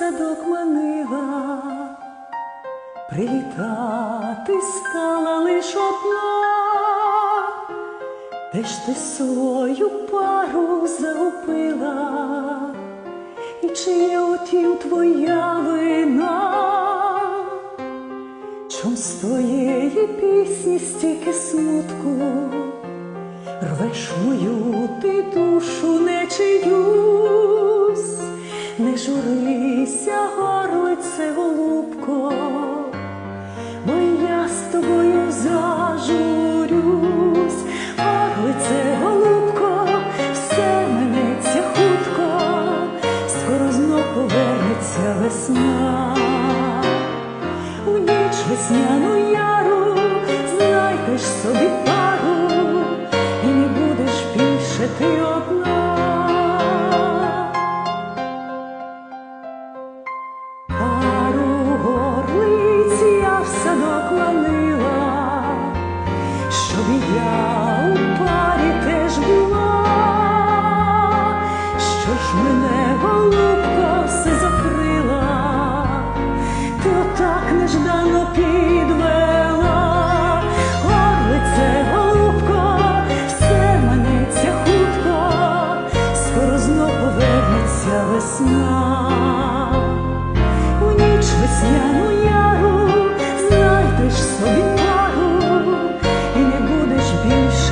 садок манила, привітати стала лиш одна, де ж ти свою пару загубила, і чи є утім твоя вина? Чом з твоєї пісні стільки смутку, рвеш мою ти душу не чиюсь, не журися, горлице голубко, бо я з тобою зажурюсь, горлице голубко, все минеться хутко, скоро знов повернеться весна. У ніч весняну olhar.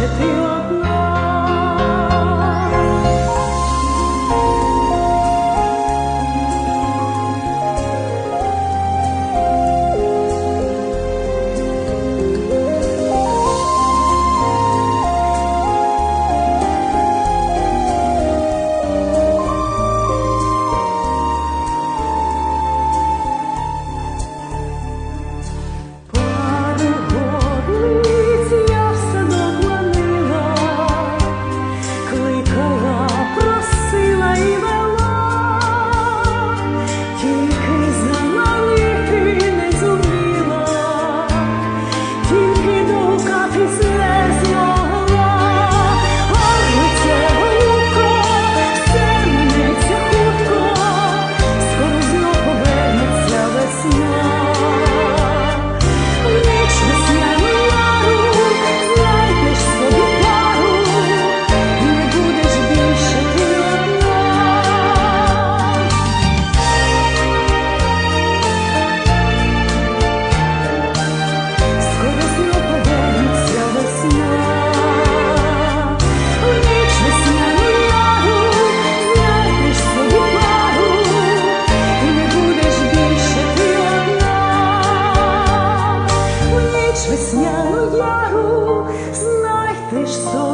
with you. Estou